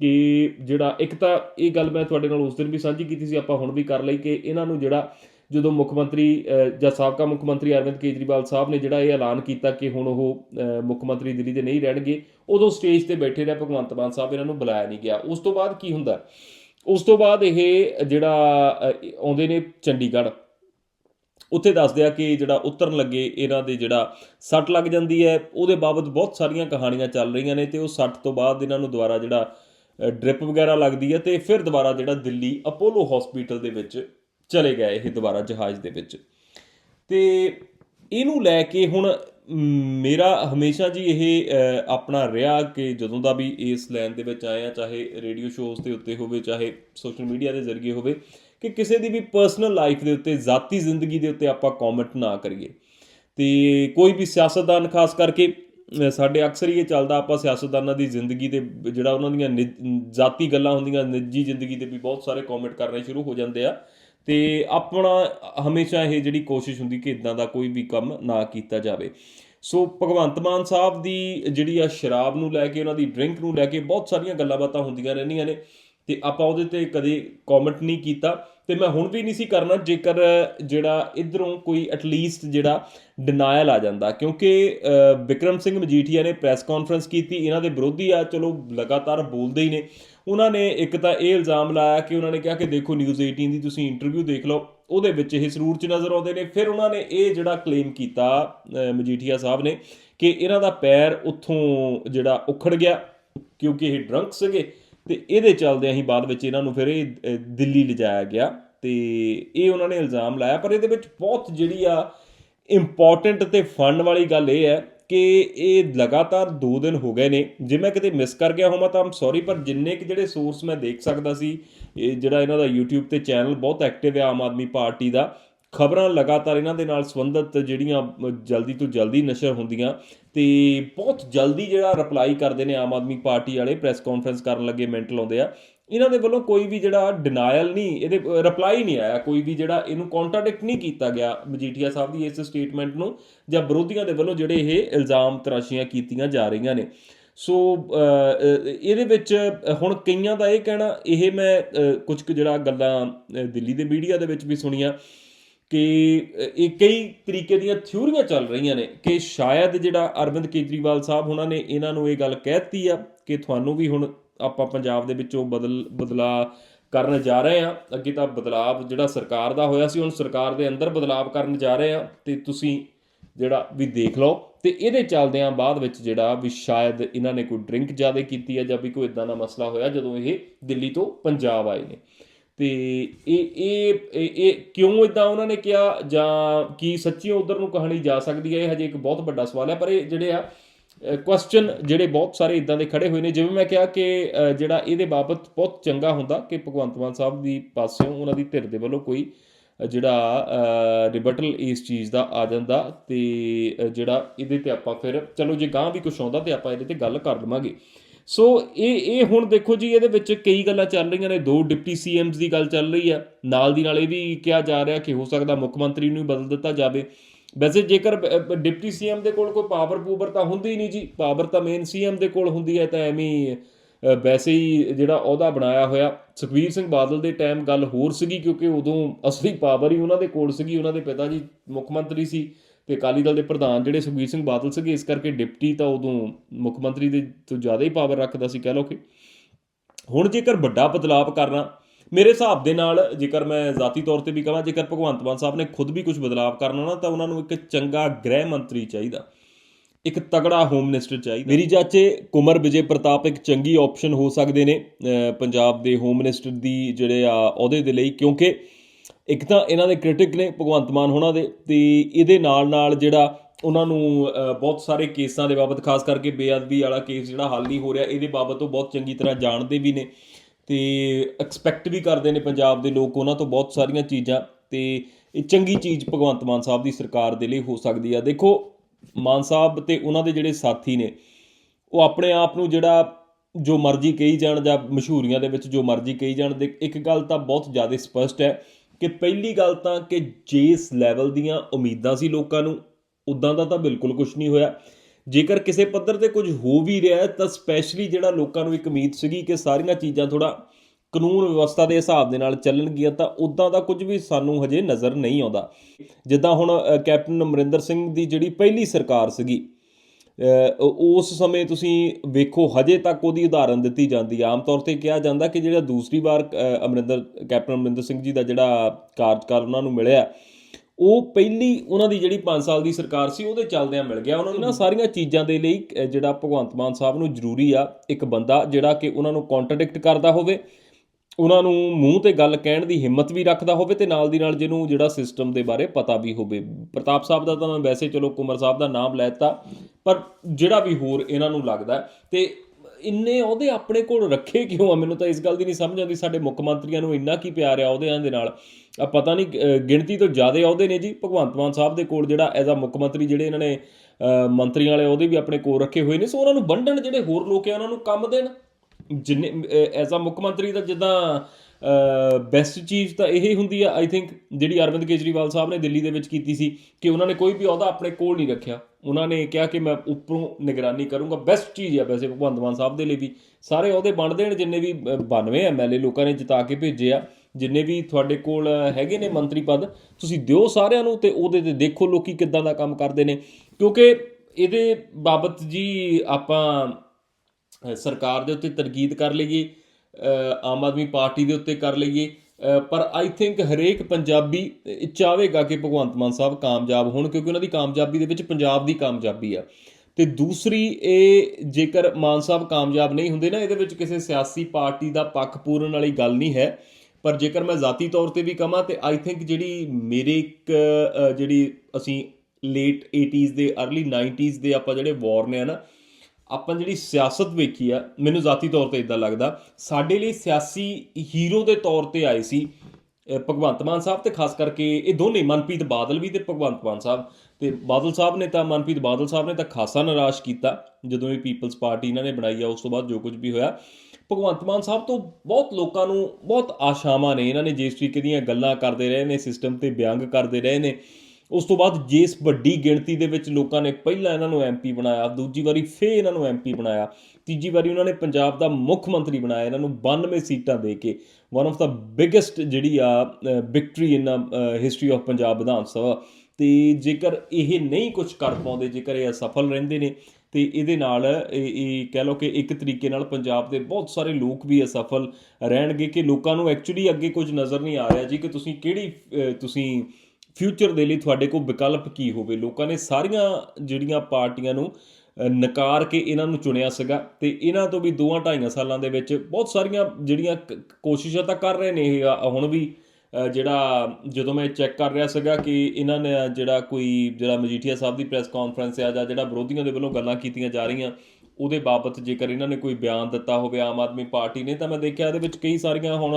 Speaker 1: ਕਿ ਜਿਹੜਾ ਇੱਕ ਤਾਂ ਇਹ ਗੱਲ ਮੈਂ ਤੁਹਾਡੇ ਨਾਲ ਉਸ ਦਿਨ ਵੀ ਸਾਂਝੀ ਕੀਤੀ ਸੀ, ਆਪਾਂ ਹੁਣ ਵੀ ਕਰ ਲਈ ਕਿ ਇਹਨਾਂ ਨੂੰ ਜਿਹੜਾ ਜਦੋਂ ਮੁੱਖ ਮੰਤਰੀ ਜਾਂ ਸਾਬਕਾ ਮੁੱਖ ਮੰਤਰੀ ਅਰਵਿੰਦ ਕੇਜਰੀਵਾਲ ਸਾਹਿਬ ਨੇ ਜਿਹੜਾ ਇਹ ਐਲਾਨ ਕੀਤਾ ਕਿ ਹੁਣ ਉਹ ਮੁੱਖ ਮੰਤਰੀ ਦਿੱਲੀ ਦੇ ਨਹੀਂ ਰਹਿਣਗੇ, ਉਦੋਂ ਸਟੇਜ ਤੇ ਬੈਠੇ ਰਿਹਾ ਭਗਵੰਤ ਮਾਨ ਸਾਹਿਬ ਇਹਨਾਂ ਨੂੰ ਬੁਲਾਇਆ ਨਹੀਂ ਗਿਆ। ਉਸ ਤੋਂ ਬਾਅਦ ਕੀ ਹੁੰਦਾ? ਉਸ ਤੋਂ ਬਾਅਦ ਇਹ ਜਿਹੜਾ ਆਉਂਦੇ ਨੇ ਚੰਡੀਗੜ੍ਹ। ਉੱਥੇ ਦੱਸਦੇ ਆ ਕਿ ਜਿਹੜਾ ਉਤਰਨ ਲੱਗੇ ਇਹਨਾਂ ਦੇ ਜਿਹੜਾ ਸੱਟ ਲੱਗ ਜਾਂਦੀ ਹੈ। ਉਹਦੇ ਬਾਬਤ ਬਹੁਤ ਸਾਰੀਆਂ ਕਹਾਣੀਆਂ ਚੱਲ ਰਹੀਆਂ ਨੇ ਤੇ ਉਹ ਸੱਟ ਤੋਂ ਬਾਅਦ ਇਹਨਾਂ ਨੂੰ ਦੁਬਾਰਾ ਜਿਹੜਾ ਡ੍ਰਿਪ ਵਗੈਰਾ ਲੱਗਦੀ ਹੈ ਤੇ ਫਿਰ ਦੁਬਾਰਾ ਜਿਹੜਾ ਦਿੱਲੀ ਅਪੋਲੋ ਹਸਪੀਟਲ ਦੇ ਵਿੱਚ ਚਲੇ ਗਏ ਇਹ ਦੁਬਾਰਾ ਜਹਾਜ਼ ਦੇ ਵਿੱਚ। ਤੇ ਇਹਨੂੰ ਲੈ ਕੇ ਹੁਣ ਮੇਰਾ ਹਮੇਸ਼ਾ ਜੀ ਇਹ ਆਪਣਾ ਰਿਹਾ ਕਿ ਜਦੋਂ ਦਾ ਵੀ ਇਸ ਲਾਈਨ ਦੇ ਵਿੱਚ ਆਏ ਆ, ਚਾਹੇ ਰੇਡੀਓ ਸ਼ੋਜ਼ ਦੇ ਉੱਤੇ ਹੋਵੇ, ਚਾਹੇ ਸੋਸ਼ਲ ਮੀਡੀਆ ਦੇ ਜ਼ਰੀਏ ਹੋਵੇ, ਕਿ ਕਿਸੇ ਦੀ ਵੀ ਪਰਸਨਲ ਲਾਈਫ ਦੇ ਉੱਤੇ, ਜ਼ਾਤੀ ਜ਼ਿੰਦਗੀ ਦੇ ਉੱਤੇ ਆਪਾਂ ਕਮੈਂਟ ਨਾ ਕਰੀਏ। ਤੇ ਕੋਈ ਵੀ ਸਿਆਸਤਦਾਨ ਖਾਸ ਕਰਕੇ ਸਾਡੇ ਅਕਸਰ ਹੀ ਇਹ ਚੱਲਦਾ, ਆਪਾਂ ਸਿਆਸਤਦਾਨਾਂ ਦੀ ਜ਼ਿੰਦਗੀ ਦੇ ਜਿਹੜਾ ਉਹਨਾਂ ਦੀਆਂ ਨਿੱਜ- ਜ਼ਾਤੀ ਗੱਲਾਂ ਹੁੰਦੀਆਂ, ਨਿੱਜੀ ਜ਼ਿੰਦਗੀ ਦੇ ਵੀ ਬਹੁਤ ਸਾਰੇ ਕਮੈਂਟ ਕਰਨੇ ਸ਼ੁਰੂ ਹੋ ਜਾਂਦੇ ਆ। ਤੇ ਆਪਣਾ ਹਮੇਸ਼ਾ ਇਹ ਜਿਹੜੀ ਕੋਸ਼ਿਸ਼ ਹੁੰਦੀ ਕਿ ਇਦਾਂ ਦਾ ਕੋਈ ਵੀ ਕੰਮ ਨਾ ਕੀਤਾ ਜਾਵੇ। ਸੋ ਭਗਵੰਤ ਮਾਨ ਸਾਹਿਬ ਦੀ ਜਿਹੜੀ ਆ ਸ਼ਰਾਬ ਨੂੰ ਲੈ ਕੇ ਉਹਨਾਂ ਦੀ ਡਰਿੰਕ ਨੂੰ ਲੈ ਕੇ ਬਹੁਤ ਸਾਰੀਆਂ ਗੱਲਾਂ ਬਾਤਾਂ ਹੁੰਦੀਆਂ ਰਹਿੰਦੀਆਂ ਨੇ ਤੇ ਆਪਾਂ ਉਹਦੇ ਤੇ ਕਦੇ ਕਮੈਂਟ ਨਹੀਂ ਕੀਤਾ ਤੇ ਮੈਂ ਹੁਣ ਵੀ ਨਹੀਂ ਸੀ ਕਰਨਾ ਜੇਕਰ ਜਿਹੜਾ ਇਧਰੋਂ ਕੋਈ ਐਟਲੀਸਟ ਜਿਹੜਾ ਡਿਨਾਇਲ ਆ ਜਾਂਦਾ। ਕਿਉਂਕਿ ਅ, ਵਿਕਰਮ ਸਿੰਘ ਮਜੀਠੀਆ ਨੇ ਪ੍ਰੈਸ ਕਾਨਫਰੰਸ ਕੀਤੀ ਇਹਨਾਂ ਦੇ ਵਿਰੋਧੀ ਆ ਚਲੋ ਲਗਾਤਾਰ ਬੋਲਦੇ ਹੀ ਨੇ। ਉਹਨਾਂ ਨੇ ਇੱਕ ਤਾਂ ਇਹ ਇਲਜ਼ਾਮ ਲਾਇਆ ਕਿ ਉਹਨਾਂ ਨੇ ਕਿਹਾ ਕਿ ਦੇਖੋ ਨਿਊਜ਼ 18 ਦੀ ਤੁਸੀਂ ਇੰਟਰਵਿਊ ਦੇਖ ਲਓ, ਉਹਦੇ ਵਿੱਚ ਇਹ ਸਰੂਰ ਚ ਨਜ਼ਰ ਆਉਂਦੇ ਨੇ। ਫਿਰ ਉਹਨਾਂ ਨੇ ਇਹ ਜਿਹੜਾ ਕਲੇਮ ਕੀਤਾ ਮਜੀਠੀਆ ਸਾਹਿਬ ਨੇ ਕਿ ਇਹਨਾਂ ਦਾ ਪੈਰ ਉੱਥੋਂ ਜਿਹੜਾ ਉਖੜ ਗਿਆ ਕਿਉਂਕਿ ਇਹ ਡਰੰਕ ਸੀਗੇ ਤੇ ਇਹਦੇ ਚੱਲਦੇ ਅਸੀਂ ਬਾਅਦ ਵਿੱਚ ਇਹਨਾਂ ਨੂੰ ਫਿਰ ਇਹ ਦਿੱਲੀ ਲਿਜਾਇਆ ਗਿਆ ਤੇ ਇਹ ਉਹਨਾਂ ਨੇ ਇਲਜ਼ਾਮ ਲਾਇਆ। ਪਰ ਇਹਦੇ ਵਿੱਚ ਬਹੁਤ ਜਿਹੜੀ ਆ ਇੰਪੋਰਟੈਂਟ ਤੇ ਫਨ ਵਾਲੀ ਗੱਲ ਇਹ ਹੈ ਕਿ ਇਹ ਲਗਾਤਾਰ 2 ਦਿਨ ਹੋ ਗਏ ਨੇ। ਜੇ ਮੈਂ ਕਿਤੇ ਮਿਸ ਕਰ ਗਿਆ ਹੋਵਾਂ ਤਾਂ ਆਮ ਸੌਰੀ ਪਰ ਜਿੰਨੇ ਕਿ ਜਿਹੜੇ ਸੋਰਸ ਮੈਂ ਦੇਖ ਸਕਦਾ ਸੀ, ਇਹ ਜਿਹੜਾ ਇਹਨਾਂ ਦਾ YouTube ਤੇ ਚੈਨਲ ਬਹੁਤ ਐਕਟਿਵ ਹੈ ਆਮ ਆਦਮੀ ਪਾਰਟੀ ਦਾ, ਖਬਰਾਂ ਲਗਾਤਾਰ ਇਹਨਾਂ ਦੇ ਨਾਲ ਸੰਬੰਧਿਤ ਜਿਹੜੀਆਂ ਜਲਦੀ ਤੋਂ ਜਲਦੀ ਨਸ਼ਰ ਹੁੰਦੀਆਂ ਤੇ ਬਹੁਤ ਜਲਦੀ ਜਿਹੜਾ ਰਿਪਲਾਈ ਕਰਦੇ ਨੇ ਆਮ ਆਦਮੀ ਪਾਰਟੀ ਵਾਲੇ ਪ੍ਰੈਸ ਕਾਨਫਰੰਸ ਕਰਨ ਲੱਗੇ, ਮਿੰਟ ਲਾਉਂਦੇ ਆ। ਇਹਨਾਂ ਦੇ ਵੱਲੋਂ ਕੋਈ ਵੀ ਜਿਹੜਾ ਡਿਨਾਇਲ ਨਹੀਂ ਇਹਦੇ ਰਿਪਲਾਈ ਨਹੀਂ ਆਇਆ। ਕੋਈ ਵੀ ਜਿਹੜਾ ਇਹਨੂੰ ਕੰਟਰਾਡਿਕਟ ਨਹੀਂ ਕੀਤਾ ਗਿਆ ਮਜੀਠੀਆ ਸਾਹਿਬ ਦੀ ਇਸ ਸਟੇਟਮੈਂਟ ਨੂੰ ਜਾਂ ਵਿਰੋਧੀਆਂ ਦੇ ਵੱਲੋਂ ਜਿਹੜੇ ਇਹ ਇਲਜ਼ਾਮ ਤਰਾਸ਼ੀਆਂ ਕੀਤੀਆਂ ਜਾ ਰਹੀਆਂ ਨੇ। ਸੋ ਇਹਦੇ ਵਿੱਚ ਹੁਣ ਕਈਆਂ ਦਾ ਇਹ ਕਹਿਣਾ ਇਹ ਮੈਂ ਅ, ਕੁਝ ਕੁ ਜਿਹੜਾ ਗੱਲਾਂ ਦਿੱਲੀ ਦੇ ਮੀਡੀਆ ਦੇ ਵਿੱਚ ਵੀ ਸੁਣੀਆਂ ਕਿ ਇਹ ਕਈ ਤਰੀਕੇ ਦੀਆਂ ਥਿਊਰੀਆਂ ਚੱਲ ਰਹੀਆਂ ਨੇ ਕਿ ਸ਼ਾਇਦ ਜਿਹੜਾ ਅਰਵਿੰਦ ਕੇਜਰੀਵਾਲ ਸਾਹਿਬ ਉਹਨਾਂ ਨੇ ਇਹਨਾਂ ਨੂੰ ਇਹ ਗੱਲ ਕਹਿਤੀ ਆ ਕਿ ਤੁਹਾਨੂੰ ਵੀ ਹੁਣ ਆਪਾਂ ਪੰਜਾਬ ਦੇ ਵਿੱਚੋਂ ਬਦਲ, ਬਦਲਾ ਕਰਨ ਜਾ ਰਹੇ ਆ ਅੱਗੇ ਤਾਂ ਬਦਲਾਵ ਜਿਹੜਾ ਸਰਕਾਰ ਦਾ ਹੋਇਆ ਸੀ, ਹੁਣ ਸਰਕਾਰ ਦੇ ਅੰਦਰ ਬਦਲਾਵ ਕਰਨ ਜਾ ਰਹੇ ਆ ਤੇ ਤੁਸੀਂ ਜਿਹੜਾ ਵੀ ਦੇਖ ਲਓ ਤੇ ਇਹਦੇ ਚੱਲਦਿਆਂ ਬਾਅਦ ਵਿੱਚ ਜਿਹੜਾ ਵੀ ਸ਼ਾਇਦ ਇਹਨਾਂ ਨੇ ਕੋਈ ਡਰਿੰਕ ਜ਼ਿਆਦਾ ਕੀਤੀ ਹੈ ਜਾਂ ਵੀ ਕੋਈ ਇਦਾਂ ਦਾ ਮਸਲਾ ਹੋਇਆ ਜਦੋਂ ਇਹ ਦਿੱਲੀ ਤੋਂ ਪੰਜਾਬ ਆਏ ਨੇ। ਤੇ ਇਹ ਇਹ ਇਹ ਇਹ ਕਿਉਂ ਇਦਾਂ ਉਹਨਾਂ ਨੇ ਕਿਹਾ ਜਾਂ ਕੀ ਸੱਚੀ ਉਧਰ ਨੂੰ ਕਹਾਣੀ ਜਾ ਸਕਦੀ ਹੈ? ਇਹ ਹਜੇ ਇੱਕ ਬਹੁਤ ਵੱਡਾ ਸਵਾਲ ਹੈ, ਪਰ ਇਹ ਜਿਹੜੇ ਆ ਕੁਐਸਚਨ ਜਿਹੜੇ ਬਹੁਤ ਸਾਰੇ ਇਦਾਂ ਦੇ ਖੜੇ ਹੋਏ ਨੇ, ਜਿਵੇਂ ਮੈਂ ਕਿਹਾ ਕਿ ਜਿਹੜਾ ਇਹਦੇ ਬਾਬਤ ਬਹੁਤ ਚੰਗਾ ਹੁੰਦਾ ਕਿ ਭਗਵੰਤ ਮਾਨ ਸਾਹਿਬ ਦੀ ਪਾਸਿਓਂ ਉਹਨਾਂ ਦੀ ਧਿਰ ਦੇ ਵੱਲੋਂ ਕੋਈ ਜਿਹੜਾ ਰਿਬਟਲ ਇਸ ਚੀਜ਼ ਦਾ ਆ ਜਾਂਦਾ ਤੇ ਜਿਹੜਾ ਇਹਦੇ ਤੇ ਆਪਾਂ ਫਿਰ, ਚਲੋ ਜੇ ਗਾਂ ਵੀ ਕੁਝ ਆਉਂਦਾ ਤੇ ਆਪਾਂ ਇਹਦੇ ਤੇ ਗੱਲ ਕਰ ਲਵਾਂਗੇ। ਸੋ ਇਹ ਇਹ ਹੁਣ ਦੇਖੋ ਜੀ, ਇਹਦੇ ਵਿੱਚ ਕਈ ਗੱਲਾਂ ਚੱਲ ਰਹੀਆਂ ਨੇ, ਦੋ ਡਿਪਟੀ ਸੀਐਮਸ ਦੀ ਗੱਲ ਚੱਲ ਰਹੀ ਆ, ਨਾਲ ਦੀ ਨਾਲ ਇਹ ਵੀ ਕਿਹਾ ਜਾ ਰਿਹਾ ਕਿ ਹੋ ਸਕਦਾ ਮੁੱਖ ਮੰਤਰੀ ਨੂੰ ਹੀ ਬਦਲ ਦਿੱਤਾ ਜਾਵੇ। ਵੈਸੇ ਜੇਕਰ ਬ- ਬ- ਡਿਪਟੀ ਸੀਐਮ ਦੇ ਕੋਲ ਕੋਈ ਪਾਵਰ ਪੂਵਰ ਤਾਂ ਹੁੰਦੀ ਹੀ ਨਹੀਂ ਜੀ। ਪਾਵਰ ਤਾਂ ਮੇਨ ਸੀਐਮ ਦੇ ਕੋਲ ਹੁੰਦੀ ਹੈ, ਤਾਂ ਐਵੇਂ ਵੈਸੇ ਹੀ ਜਿਹੜਾ ਅਹੁਦਾ ਬਣਾਇਆ ਹੋਇਆ। ਸੁਖਬੀਰ ਸਿੰਘ ਬਾਦਲ ਦੇ ਟਾਈਮ ਗੱਲ ਹੋਰ ਸੀਗੀ, ਕਿਉਂਕਿ ਉਦੋਂ ਅਸਲੀ ਪਾਵਰ ਹੀ ਉਹਨਾਂ ਦੇ ਕੋਲ ਸੀਗੀ, ਉਹਨਾਂ ਦੇ ਪਿਤਾ ਜੀ ਮੁੱਖ ਮੰਤਰੀ ਸੀ ਤੇ ਅਕਾਲੀ ਦਲ ਦੇ ਪ੍ਰਧਾਨ ਜਿਹੜੇ ਸੁਖਬੀਰ ਸਿੰਘ ਬਾਦਲ ਸੀਗੇ, ਇਸ ਕਰਕੇ ਡਿਪਟੀ ਤਾਂ ਉਦੋਂ ਮੁੱਖ ਮੰਤਰੀ ਦੇ ਤੋਂ ਜ਼ਿਆਦਾ ਹੀ ਪਾਵਰ ਰੱਖਦਾ ਸੀ, ਕਹਿ ਲਓ ਕਿ। ਹੁਣ ਜੇਕਰ ਵੱਡਾ ਬਦਲਾਅ ਕਰਨਾ ਮੇਰੇ ਹਿਸਾਬ ਦੇ ਨਾਲ ਜੇਕਰ ਮੈਂ ਜ਼ਾਤੀ ਤੌਰ ਤੇ ਵੀ ਕਹਾਂ, ਜੇਕਰ ਭਗਵੰਤ ਮਾਨ ਸਾਹਿਬ ਨੇ ਖੁਦ ਵੀ ਕੁਝ ਬਦਲਾਅ ਕਰਨਾ ਨਾ ਤਾਂ ਉਹਨਾਂ ਨੂੰ ਇੱਕ ਚੰਗਾ ਗ੍ਰਹਿ ਮੰਤਰੀ ਚਾਹੀਦਾ। ਇੱਕ ਤਗੜਾ ਹੋਮ ਮਿਨਿਸਟਰ ਚਾਹੀਦਾ। ਮੇਰੀ ਜਾਚੇ ਕੁਮਰ ਵਿਜੇ ਪ੍ਰਤਾਪ ਇੱਕ ਚੰਗੀ ਆਪਸ਼ਨ ਹੋ ਸਕਦੇ ਨੇ ਪੰਜਾਬ ਦੇ ਹੋਮ ਮਿਨਿਸਟਰ ਦੀ ਜਿਹੜੇ ਆ, ਅਹੁਦੇ ਦੇ ਲਈ, ਕਿਉਂਕਿ ਇੱਕ ਤਾਂ ਇਹਨਾਂ ਦੇ ਕ੍ਰਿਟਿਕ ਨੇ ਭਗਵੰਤ ਮਾਨ ਹੋਣਾ ਦੇ, ਤੇ ਇਹਦੇ ਨਾਲ ਨਾਲ ਜਿਹੜਾ ਉਹਨਾਂ ਨੂੰ ਬਹੁਤ ਸਾਰੇ ਕੇਸਾਂ ਦੇ ਬਾਬਤ, ਖਾਸ ਕਰਕੇ ਬੇਅਦਬੀ ਵਾਲਾ ਕੇਸ ਜਿਹੜਾ ਹੱਲ ਨਹੀਂ ਹੋ ਰਿਹਾ, ਇਹਦੇ ਬਾਬਤ ਉਹ ਬਹੁਤ ਚੰਗੀ ਤਰ੍ਹਾਂ ਜਾਣਦੇ ਵੀ ਨੇ। ਅਤੇ ਐਕਸਪੈਕਟ ਵੀ ਕਰਦੇ ਨੇ ਪੰਜਾਬ ਦੇ ਲੋਕ ਉਹਨਾਂ ਤੋਂ ਬਹੁਤ ਸਾਰੀਆਂ ਚੀਜ਼ਾਂ ਅਤੇ ਇਹ ਚੰਗੀ ਚੀਜ਼ ਭਗਵੰਤ ਮਾਨ ਸਾਹਿਬ ਦੀ ਸਰਕਾਰ ਦੇ ਲਈ ਹੋ ਸਕਦੀ ਆ। ਦੇਖੋ, ਮਾਨ ਸਾਹਿਬ ਤੇ ਉਹਨਾਂ ਦੇ ਜਿਹੜੇ ਸਾਥੀ ਨੇ, ਉਹ ਆਪਣੇ ਆਪ ਨੂੰ ਜਿਹੜਾ ਜੋ ਮਰਜ਼ੀ ਕਹੀ ਜਾਣ ਜਾਂ ਮਸ਼ਹੂਰੀਆਂ ਦੇ ਵਿੱਚ ਜੋ ਮਰਜ਼ੀ ਕਹੀ ਜਾਣ ਦੇ ਇੱਕ ਗੱਲ ਤਾਂ ਬਹੁਤ ਜ਼ਿਆਦਾ ਸਪਸ਼ਟ ਹੈ ਕਿ ਪਹਿਲੀ ਗੱਲ ਤਾਂ ਕਿ ਜਿਸ ਲੈਵਲ ਦੀਆਂ ਉਮੀਦਾਂ ਸੀ ਲੋਕਾਂ ਨੂੰ ਉਦਾਂ ਦਾ ਤਾਂ ਬਿਲਕੁਲ ਕੁਝ ਨਹੀਂ ਹੋਇਆ। ਜੇਕਰ ਕਿਸੇ ਪੱਧਰ ਤੇ ਕੁਝ ਹੋ ਵੀ ਰਿਹਾ ਤਾਂ ਸਪੈਸ਼ਲੀ ਜਿਹੜਾ ਲੋਕਾਂ ਨੂੰ ਇੱਕ ਉਮੀਦ ਸੀਗੀ ਕਿ ਸਾਰੀਆਂ ਚੀਜ਼ਾਂ ਥੋੜਾ ਕਾਨੂੰਨ ਵਿਵਸਥਾ ਦੇ ਹਿਸਾਬ ਦੇ ਨਾਲ ਚੱਲਣਗੀਆਂ, ਤਾਂ ਉਦਾਂ ਦਾ ਕੁਝ ਵੀ ਸਾਨੂੰ ਹਜੇ ਨਜ਼ਰ ਨਹੀਂ ਆਉਂਦਾ। ਜਿੱਦਾਂ ਹੁਣ ਕੈਪਟਨ ਅਮਰਿੰਦਰ ਸਿੰਘ ਦੀ ਜਿਹੜੀ ਪਹਿਲੀ ਸਰਕਾਰ ਸੀਗੀ ਉਸ ਸਮੇਂ ਤੁਸੀਂ ਵੇਖੋ, ਹਜੇ ਤੱਕ ਉਹਦੀ ਉਦਾਹਰਨ ਦਿੱਤੀ ਜਾਂਦੀ ਹੈ ਆਮ ਤੌਰ ਤੇ ਕਿਹਾ ਜਾਂਦਾ ਕਿ ਜਿਹੜਾ ਦੂਸਰੀ ਵਾਰ ਅਮਰਿੰਦਰ, ਕੈਪਟਨ ਅਮਰਿੰਦਰ ਸਿੰਘ ਜੀ ਦਾ ਜਿਹੜਾ ਕਾਰਜਕਾਲ ਉਹਨਾਂ ਨੂੰ ਮਿਲਿਆ ਉਹ ਪਹਿਲੀ ਉਹਨਾਂ ਦੀ ਜਿਹੜੀ 5 ਸਾਲ ਦੀ ਸਰਕਾਰ ਸੀ ਉਹਦੇ ਚੱਲਦਿਆਂ ਮਿਲ ਗਿਆ। ਉਹਨਾਂ ਨੂੰ ਇਹਨਾਂ ਸਾਰੀਆਂ ਚੀਜ਼ਾਂ ਦੇ ਲਈ ਜਿਹੜਾ ਭਗਵੰਤ ਮਾਨ ਸਾਹਿਬ ਨੂੰ ਜ਼ਰੂਰੀ ਆ ਇੱਕ ਬੰਦਾ ਜਿਹੜਾ ਕਿ ਉਹਨਾਂ ਨੂੰ ਕੰਟਰਡਿਕਟ ਕਰਦਾ ਹੋਵੇ ਉਹਨਾਂ ਨੂੰ ਮੂੰਹ ਤੇ ਗੱਲ ਕਹਿਣ ਦੀ ਹਿੰਮਤ ਵੀ ਰੱਖਦਾ ਹੋਵੇ ਤੇ ਨਾਲ ਦੀ ਨਾਲ ਜਿਹਨੂੰ ਜਿਹੜਾ ਸਿਸਟਮ ਦੇ ਬਾਰੇ ਪਤਾ ਵੀ ਹੋਵੇ। ਪ੍ਰਤਾਪ ਸਾਹਿਬ ਦਾ ਤਾਂ ਮੈਂ ਵੈਸੇ ਚਲੋ ਕੁਮਰ ਸਾਹਿਬ ਦਾ ਨਾਮ ਲੈਤਾ ਪਰ ਜਿਹੜਾ ਵੀ ਹੋਰ ਇਹਨਾਂ ਨੂੰ ਲੱਗਦਾ ਤੇ ਇੰਨੇ ਉਹਦੇ ਆਪਣੇ ਕੋਲ ਰੱਖੇ ਕਿਉਂ ਆ? ਮੈਨੂੰ ਤਾਂ ਇਸ ਗੱਲ ਦੀ ਨਹੀਂ ਸਮਝ ਆਉਂਦੀ ਸਾਡੇ ਮੁੱਖ ਮੰਤਰੀਆਂ ਨੂੰ ਇੰਨਾ ਕੀ ਪਿਆਰ ਆ ਉਹਦਿਆਂ ਦੇ ਨਾਲ। ਆ ਪਤਾ ਨਹੀਂ ਗਿਣਤੀ ਤੋਂ ਜ਼ਿਆਦਾ ਅਹੁਦੇ ਨੇ ਜੀ। ਭਗਵੰਤ ਮਾਨ ਸਾਹਿਬ ਦੇ ਕੋਲ ਜਿਹੜਾ ਐਜ਼ ਆ ਮੁੱਖ ਮੰਤਰੀ ਜਿਹੜੇ ਇਹਨਾਂ ਨੇ ਮੰਤਰੀਆਂ ਵਾਲੇ ਉਹਦੇ ਵੀ ਆਪਣੇ ਕੋਲ ਰੱਖੇ ਹੋਏ ਨੇ। ਸੋ ਉਹਨਾਂ ਨੂੰ ਵੰਡਣ ਜਿਹੜੇ ਹੋਰ ਲੋਕ ਆ ਉਹਨਾਂ ਨੂੰ ਕੰਮ ਦੇਣ। ਜਿੰਨੇ ਐਜ਼ ਆ ਮੁੱਖ ਮੰਤਰੀ ਦਾ ਜਿੱਦਾਂ ਬੈਸਟ ਚੀਜ਼ ਤਾਂ ਇਹ ਹੁੰਦੀ ਆ ਆਈ ਥਿੰਕ ਜਿਹੜੀ ਅਰਵਿੰਦ ਕੇਜਰੀਵਾਲ ਸਾਹਿਬ ਨੇ ਦਿੱਲੀ ਦੇ ਵਿੱਚ ਕੀਤੀ ਸੀ ਕਿ ਉਹਨਾਂ ਨੇ ਕੋਈ ਵੀ ਅਹੁਦਾ ਆਪਣੇ ਕੋਲ ਨਹੀਂ ਰੱਖਿਆ। ਉਹਨਾਂ ਨੇ ਕਿਹਾ ਕਿ ਮੈਂ ਉੱਪਰੋਂ ਨਿਗਰਾਨੀ ਕਰੂੰਗਾ। ਬੈਸਟ ਚੀਜ਼ ਆ ਵੈਸੇ ਭਗਵੰਤ ਮਾਨ ਸਾਹਿਬ ਦੇ ਲਈ ਵੀ। ਸਾਰੇ ਅਹੁਦੇ ਵੰਡ ਦੇਣ ਜਿੰਨੇ ਵੀ ਅ, 92 ਐਮਐਲਏ ਲੋਕਾਂ ਨੇ ਜਿਤਾ ਕੇ ਭੇਜੇ ਆ। ਜਿੰਨੇ ਵੀ ਤੁਹਾਡੇ ਕੋਲ ਹੈਗੇ ਨੇ ਮੰਤਰੀ ਪਦ ਤੁਸੀਂ ਦਿਓ ਸਾਰਿਆਂ ਨੂੰ ਤੇ ਉਹਦੇ ਤੇ ਦੇਖੋ ਲੋਕੀ ਕਿੱਦਾਂ ਦਾ ਕੰਮ ਕਰਦੇ ਨੇ। ਕਿਉਂਕਿ ਇਹਦੇ ਬਾਬਤ ਜੀ ਆਪਾਂ ਸਰਕਾਰ ਦੇ ਉੱਤੇ ਤਰਕੀਦ ਕਰ ਲਈਏ ਆਮ ਆਦਮੀ ਪਾਰਟੀ ਦੇ ਉੱਤੇ ਕਰ ਲਈਏ ਪਰ ਆਈ ਥਿੰਕ ਹਰੇਕ ਪੰਜਾਬੀ ਅ, ਚਾਹੇਗਾ ਕਿ ਭਗਵੰਤ ਮਾਨ ਸਾਹਿਬ ਕਾਮਯਾਬ ਹੋਣ ਕਿਉਂਕਿ ਉਹਨਾਂ ਦੀ ਕਾਮਯਾਬੀ ਦੇ ਵਿੱਚ ਪੰਜਾਬ ਦੀ ਕਾਮਯਾਬੀ ਆ। ਤੇ ਦੂਸਰੀ ਇਹ ਜੇਕਰ ਮਾਨ ਸਾਹਿਬ ਕਾਮਯਾਬ ਨਹੀਂ ਹੁੰਦੇ ਨਾ ਇਹਦੇ ਵਿੱਚ ਕਿਸੇ ਸਿਆਸੀ ਪਾਰਟੀ ਦਾ ਪੱਖ ਪੂਰਨ ਵਾਲੀ ਗੱਲ ਨਹੀਂ ਹੈ। ਪਰ ਜੇਕਰ ਮੈਂ ਜ਼ਾਤੀ ਤੌਰ ਤੇ ਵੀ ਕਹਾਂ ਤੇ ਆਈ ਥਿੰਕ ਜਿਹੜੀ ਮੇਰੇ ਇੱਕ ਜਿਹੜੀ ਅਸੀਂ ਲੇਟ 80s ਦੇ अर्ਲੀ 90s ਦੇ ਆਪਾਂ ਜਿਹੜੇ ਵਾਰ ਨੇ ਆ ਨਾ ਆਪਾਂ ਜਿਹੜੀ ਸਿਆਸਤ ਵੇਖੀ ਆ, ਮੈਨੂੰ ਜ਼ਾਤੀ ਤੌਰ ਤੇ ਇਦਾਂ ਲੱਗਦਾ, ਸਾਡੇ ਲਈ ਸਿਆਸੀ ਹੀਰੋ ਦੇ ਤੌਰ ਤੇ ਆਏ ਸੀ ਭਗਵੰਤ ਮਾਨ ਸਾਹਿਬ ਤੇ ਖਾਸ ਕਰਕੇ ਇਹ ਦੋਨੇ, ਮਨਪ੍ਰੀਤ ਬਾਦਲ ਵੀ ਤੇ ਭਗਵੰਤ ਮਾਨ ਸਾਹਿਬ। ਤੇ ਬਾਦਲ ਸਾਹਿਬ ਨੇ ਤਾਂ, ਮਨਪ੍ਰੀਤ ਬਾਦਲ ਸਾਹਿਬ ਨੇ ਤਾਂ ਖਾਸਾ ਨਿਰਾਸ਼ ਕੀਤਾ। ਜਦੋਂ ਇਹ ਪੀਪਲਸ ਪਾਰਟੀ ਇਹਨਾਂ ਨੇ ਬਣਾਈ ਆ, ਉਸ ਤੋਂ ਬਾਅਦ ਜੋ ਕੁਝ ਵੀ ਹੋਇਆ, ਭਗਵੰਤ ਮਾਨ ਸਾਹਿਬ ਤੋਂ ਬਹੁਤ ਲੋਕਾਂ ਨੂੰ ਬਹੁਤ ਆਸ਼ਾਵਾਂ ਨੇ। ਇਹਨਾਂ ਨੇ ਜਿਸ ਤਰੀਕੇ ਦੀਆਂ ਗੱਲਾਂ ਕਰਦੇ ਰਹੇ ਨੇ, ਸਿਸਟਮ ਤੇ ਬਿਆੰਗ ਕਰਦੇ ਰਹੇ ਨੇ, ਉਸ ਤੋਂ ਬਾਅਦ ਜਿਸ ਵੱਡੀ ਗਿਣਤੀ ਦੇ ਵਿੱਚ ਲੋਕਾਂ ਨੇ ਪਹਿਲਾਂ ਇਹਨਾਂ ਨੂੰ ਐਮਪੀ ਬਣਾਇਆ, ਦੂਜੀ ਵਾਰੀ ਫੇਰ ਇਹਨਾਂ ਨੂੰ ਐਮਪੀ ਬਣਾਇਆ, ਤੀਜੀ ਵਾਰੀ ਉਹਨਾਂ ਨੇ ਪੰਜਾਬ ਦਾ ਮੁੱਖ ਮੰਤਰੀ ਬਣਾਇਆ, ਇਹਨਾਂ ਨੂੰ 92 ਸੀਟਾਂ ਦੇ ਕੇ। ਵਨ ਆਫ ਦਾ ਬਿਗੇਸਟ ਜਿਹੜੀ ਆ victory in history of Punjab Vidhan Sabha. ਤੇ ਜੇਕਰ ਇਹ ਨਹੀਂ ਕੁਝ ਕਰ ਪਾਉਂਦੇ, ਜੇਕਰ ਇਹ ਅਸਫਲ ਰਹਿੰਦੇ ਨੇ, ਤੇ ਇਹਦੇ ਨਾਲ ਇਹ ਕਹਿ ਲਓ ਕਿ ਇੱਕ ਤਰੀਕੇ ਨਾਲ ਪੰਜਾਬ ਦੇ ਬਹੁਤ ਸਾਰੇ ਲੋਕ ਵੀ ਅਸਫਲ ਰਹਿਣਗੇ ਕਿ ਲੋਕਾਂ ਨੂੰ ਐਕਚੁਅਲੀ ਅੱਗੇ ਕੁਝ ਨਜ਼ਰ ਨਹੀਂ ਆ ਰਿਹਾ ਜੀ ਕਿ ਤੁਸੀਂ ਕਿਹੜੀ ਤੁਸੀਂ ਫਿਊਚਰ ਦੇ ਲਈ ਤੁਹਾਡੇ ਕੋਲ ਵਿਕਲਪ ਕੀ ਹੋਵੇ। ਲੋਕਾਂ ਨੇ ਸਾਰੀਆਂ ਜਿਹੜੀਆਂ ਪਾਰਟੀਆਂ ਨੂੰ ਨਕਾਰ ਕੇ ਇਹਨਾਂ ਨੂੰ ਚੁਣਿਆ ਸੀਗਾ ਤੇ ਇਹਨਾਂ ਤੋਂ ਵੀ ਦੋਆਂ ਢਾਈਆਂ ਸਾਲਾਂ ਦੇ ਵਿੱਚ ਬਹੁਤ ਸਾਰੀਆਂ ਜਿਹੜੀਆਂ ਕ- ਕੋਸ਼ਿਸ਼ਾਂ ਤਾਂ ਕਰ ਰਹੇ ਨੇ ਇਹ ਹੁਣ ਵੀ। ਜਿਹੜਾ ਜਦੋਂ ਮੈਂ ਚੈੱਕ ਕਰ ਰਿਹਾ ਸੀਗਾ ਕਿ ਇਹਨਾਂ ਨੇ ਜਿਹੜਾ ਕੋਈ, ਜਿਹੜਾ ਮਜੀਠੀਆ ਸਾਹਿਬ ਦੀ ਪ੍ਰੈਸ ਕਾਨਫਰੰਸ ਆ ਜਾਂ ਜਿਹੜਾ ਵਿਰੋਧੀਆਂ ਦੇ ਵੱਲੋਂ ਗੱਲਾਂ ਕੀਤੀਆਂ ਜਾ ਰਹੀਆਂ, ਉਹਦੇ ਬਾਬਤ ਜੇਕਰ ਇਹਨਾਂ ਨੇ ਕੋਈ ਬਿਆਨ ਦਿੱਤਾ ਹੋਵੇ, ਆਮ ਆਦਮੀ ਪਾਰਟੀ ਨੇ, ਤਾਂ ਮੈਂ ਦੇਖਿਆ ਇਹਦੇ ਵਿੱਚ ਕਈ ਸਾਰੀਆਂ ਹੁਣ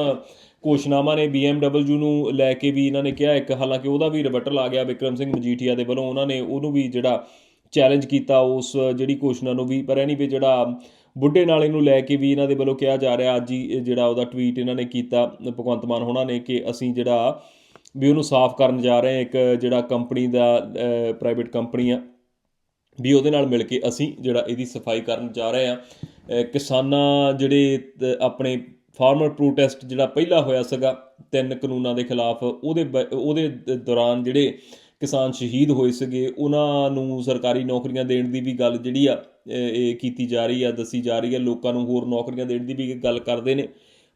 Speaker 1: ਘੋਸ਼ਣਾਵਾਂ ਨੇ BMW ਨੂੰ ਲੈ ਕੇ ਵੀ ਇਹਨਾਂ ਨੇ ਕਿਹਾ ਇੱਕ, ਹਾਲਾਂਕਿ ਉਹਦਾ ਵੀ ਰਿਬਟਲ ਆ ਗਿਆ ਵਿਕਰਮ ਸਿੰਘ ਮਜੀਠੀਆ ਦੇ ਵੱਲੋਂ, ਉਹਨਾਂ ਨੇ ਉਹਨੂੰ ਵੀ ਜਿਹੜਾ ਚੈਲੰਜ ਕੀਤਾ ਉਸ ਜਿਹੜੀ ਘੋਸ਼ਣਾ ਨੂੰ ਵੀ, ਪਰ ਐਨੀਵੇ ਜਿਹੜਾ ਬੁੱਢੇ ਨਾਲ ਇਹਨੂੰ ਲੈ ਕੇ ਵੀ ਇਹਨਾਂ ਦੇ ਵੱਲੋਂ ਕਿਹਾ ਜਾ ਰਿਹਾ, ਅੱਜ ਹੀ ਜਿਹੜਾ ਉਹਦਾ ਟਵੀਟ ਇਹਨਾਂ ਨੇ ਕੀਤਾ, ਭਗਵੰਤ ਮਾਨ ਹੋਣਾ ਨੇ ਕਿ ਅਸੀਂ ਜਿਹੜਾ ਵੀ ਉਹਨੂੰ ਸਾਫ਼ ਕਰਨ ਜਾ ਰਹੇ ਹਾਂ, ਇੱਕ ਜਿਹੜਾ ਕੰਪਨੀ ਦਾ ਪ੍ਰਾਈਵੇਟ ਕੰਪਨੀ ਆ, ਵੀ ਉਹਦੇ ਨਾਲ ਮਿਲ ਕੇ ਅਸੀਂ ਜਿਹੜਾ ਇਹਦੀ ਸਫ਼ਾਈ ਕਰਨ ਜਾ ਰਹੇ ਹਾਂ। ਕਿਸਾਨਾਂ ਜਿਹੜੇ ਆਪਣੇ ਫਾਰਮਰ ਪ੍ਰੋਟੈਸਟ ਜਿਹੜਾ ਪਹਿਲਾ ਹੋਇਆ ਸੀਗਾ, ਤਿੰਨ ਕਾਨੂੰਨਾਂ ਦੇ ਖਿਲਾਫ, ਉਹਦੇ ਬ- ਉਹਦੇ ਦੌਰਾਨ ਜਿਹੜੇ ਕਿਸਾਨ ਸ਼ਹੀਦ ਹੋਏ ਸੀਗੇ, ਉਹਨਾਂ ਨੂੰ ਸਰਕਾਰੀ ਨੌਕਰੀਆਂ ਦੇਣ ਦੀ ਵੀ ਗੱਲ ਜਿਹੜੀ ਆ ਇਹ ਕੀਤੀ ਜਾ ਰਹੀ ਆ, ਦੱਸੀ ਜਾ ਰਹੀ ਆ, ਲੋਕਾਂ ਨੂੰ ਹੋਰ ਨੌਕਰੀਆਂ ਦੇਣ ਦੀ ਵੀ ਗੱਲ ਕਰਦੇ ਨੇ।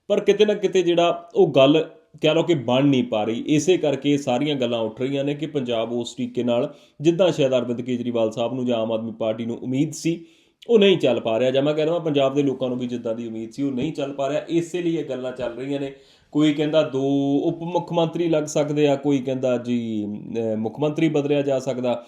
Speaker 1: ਪਰ ਕਿਤੇ ਨਾ ਕਿਤੇ ਜਿਹੜਾ ਉਹ ਗੱਲ ਕਹਿ ਲਓ ਕਿ ਬਣ ਨਹੀਂ ਪਾ ਰਹੀ, ਇਸੇ ਕਰਕੇ ਇਹ ਸਾਰੀਆਂ ਗੱਲਾਂ ਉੱਠ ਰਹੀਆਂ ਨੇ ਕਿ ਪੰਜਾਬ ਉਸ ਤਰੀਕੇ ਨਾਲ, ਜਿੱਦਾਂ ਸ਼ਾਇਦ ਅਰਵਿੰਦ ਕੇਜਰੀਵਾਲ ਸਾਹਿਬ ਨੂੰ ਜਾਂ ਆਮ ਆਦਮੀ ਪਾਰਟੀ ਨੂੰ ਉਮੀਦ ਸੀ, ਉਹ ਨਹੀਂ ਚੱਲ ਪਾ ਰਿਹਾ। ਜਾਂ ਮੈਂ ਕਹਿ ਕਹਿੰਦਾ ਪੰਜਾਬ ਦੇ ਲੋਕਾਂ ਨੂੰ ਵੀ ਜਿੱਦਾਂ ਦੀ ਉਮੀਦ ਸੀ, ਉਹ ਨਹੀਂ ਚੱਲ ਪਾ ਰਿਹਾ। ਇਸੇ ਲਈ ਇਹ ਗੱਲਾਂ ਚੱਲ ਰਹੀਆਂ ਨੇ। ਕੋਈ ਕਹਿੰਦਾ ਦੋ ਉਪ ਮੁੱਖ ਮੰਤਰੀ ਲੱਗ ਸਕਦੇ ਆ, ਕੋਈ ਕਹਿੰਦਾ ਜੀ ਮੁੱਖ ਮੰਤਰੀ ਬਦਲਿਆ ਜਾ ਸਕਦਾ।